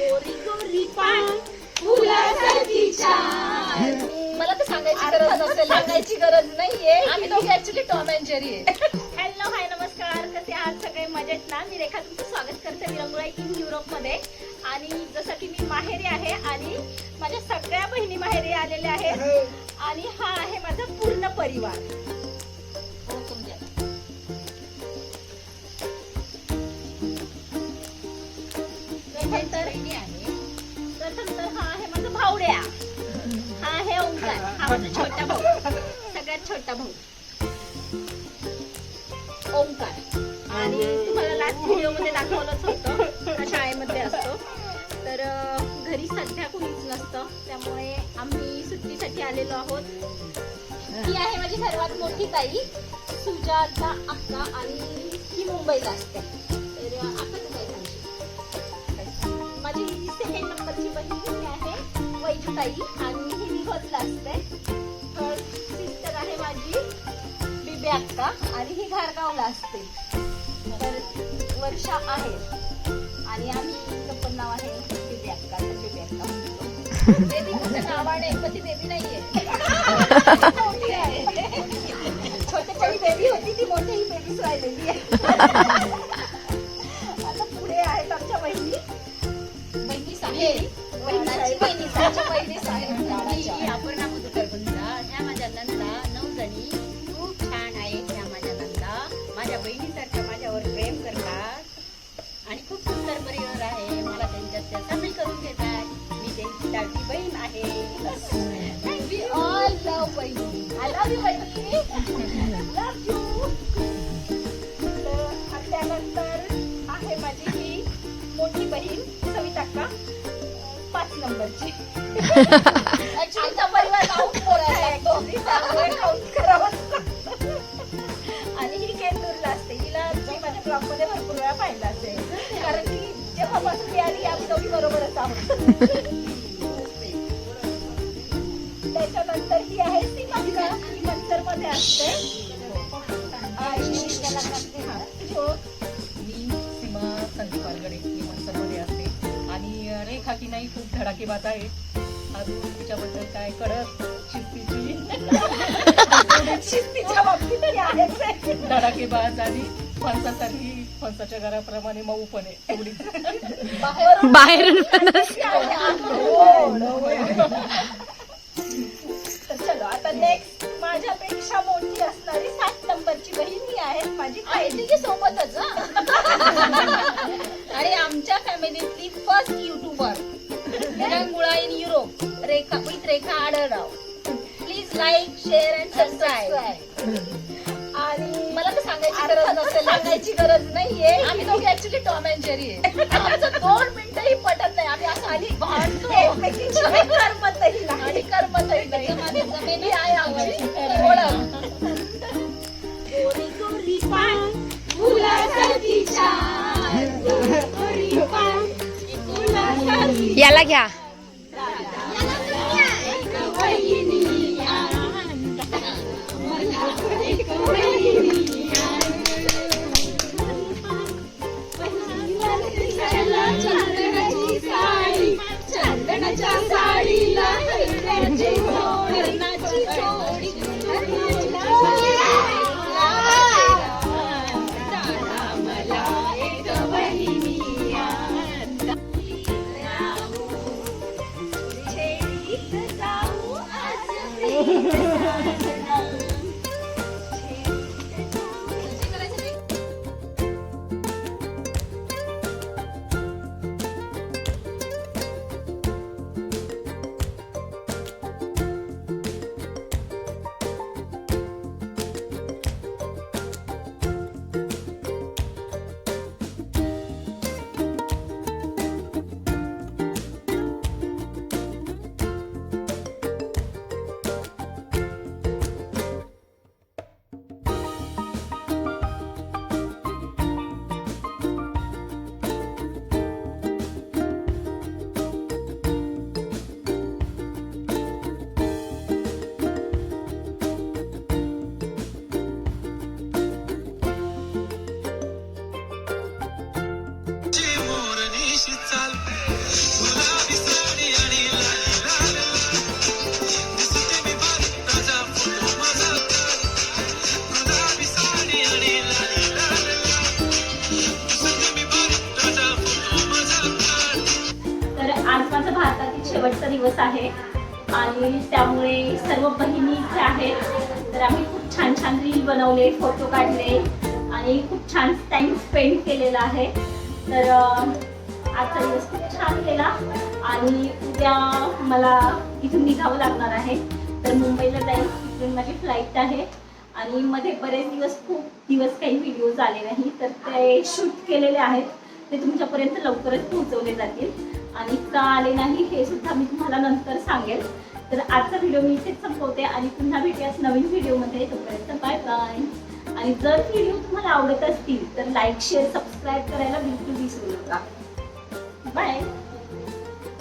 गोरी गोरी पान फुलासारखी छान. मला तर सांगायची गरज नसेल. सांगायची गरज नाहीये. आम्ही दोघे ऍक्च्युली टॉम अँड जेरी आहे. हॅलो हाय नमस्कार. कसे आहात? सगळे मजेत ना? मी रेखा तुमचं स्वागत करते विरंगुळा इन युरोपमध्ये आणि जसं की मी माहेरी आहे आणि माझ्या सगळ्या बहिणी माहेरी आलेल्या आहेत. आणि हा आहे माझा पूर्ण परिवार. तर आहे. प्रथम तर हा आहे माझा भावड्या. हा आहे ओंकार हा माझा छोटा भाऊ. सगळ्यात छोटा भाऊ. ओंकार. आणि तुम्हाला लास्ट व्हिडिओमध्ये दाखवलंच होतं. हा शाळेमध्ये असतो. तर घरी सध्या कुणीच नसतं. त्यामुळे आम्ही सुट्टीसाठी आलेलो आहोत. ही आहे माझी सर्वात मोठी ताई. सुजाता अक्का आणि ही मुंबईला असते. ताई आणि ही निघतला असते. थर्ड सिस्टर आहे माझी बिबे अक्का आणि ही घारगावला असते. तर वर्षा आहे आणि आम्ही इथं पण नाव आहे बिबे अक्का तर बिबे अक्का म्हणतो. बेबी तुमच्या नावाने पण ती बेबी नाहीये. छोटी आहे छोटेपणी बेबी होती ती मोठी ही बेबीच राहिलेली आहे. माझ्या बहिणीसारख्या माझ्यावर प्रेम करतात. आणि खूप सुंदर परिवार आहे. मला त्यांच्यात त्या सामील करून घेतात मी त्यांची धाकटी बहीण आहे. All love बहिणी. तर आणि त्यानंतर आहे माझी ही मोठी बहीण सविताक्का पाच नंबरची. आमचा परिवार काउंट करावंच लागतं. ब्लॉगमध्ये भरपूर वेळा पाहिलं असेल. कारण की जेव्हापासून आली आम्ही दोघी बरोबरच आहोत त्याच्यानंतर ही आहे सीमांका. ही मंचरमध्ये असते. आणि त्याला करते हा. ओळख? मी सीमा संदीप वारगडे मी मनसरमध्ये असते. आणि रेखा की नाही खूप धडाकेबाज आहे. अजून तिच्याबद्दल काय कडक शिस्तीची? शिस्तीच्या बाबतीत ती आहेच आहे. धडाकेबाज आणि फणसासारखी फणसाच्या घराप्रमाणे मऊ पण आहे एवढीच बाहेरून पण ती आहे आंघोळ. तर चलो आता नेक्स्ट माझ्यापेक्षा मोठी असणारी सात नंबरची बहीण ही आहे माझी आणि सोबतच हं. आणि आमच्या फॅमिलीतली फर्स्ट युट्यूबर विरंगुळा in Europe Rekha with Rekha Adhalrao please like share and subscribe सांगायची गरज अर्थातच नसेल. सांगायची गरज नाहीये. आम्ही दोघे ऍक्च्युली टॉम अँड जेरी आहे. आमचं दोन मिनिटंही पटत नाही. आम्ही असं आधी भांडतो. एकमेकींशिवाय करमतही नाही. आणि करमतही नाही. ही आहे आमची. ओळख. याला घ्या. शेवटचा दिवस आहे. आणि त्यामुळे सर्व बहिणी इथे आहेत. तर आम्ही खूप छान छान रील बनवले फोटो काढले. आणि खूप छान टाइम स्पेंड केलेला आहे. तर आजचा दिवस खूप छान केला आणि उद्या मला इथून निघावं लागणार आहे. तर मुंबईला जाईल. तिथून माझी फ्लाईट आहे. आणि मध्ये बरेच दिवस खूप दिवस काही व्हिडिओज आले नाही. तर ते शूट केलेले आहेत. ते तुमच्यापर्यंत लवकरच पोहोचवले जातील. आणि का आले नाही हे सुद्धा मी तुम्हाला नंतर सांगेल. तर आजचा व्हिडिओ मी इथेच संपवते आणि पुन्हा भेटूयाच नवीन व्हिडिओमध्ये तोपर्यंत बाय बाय आणि जर व्हिडिओ तुम्हाला आवडत असतील तर लाईक शेअर सबस्क्राईब करायला बिलकुल विसरू नका. बाय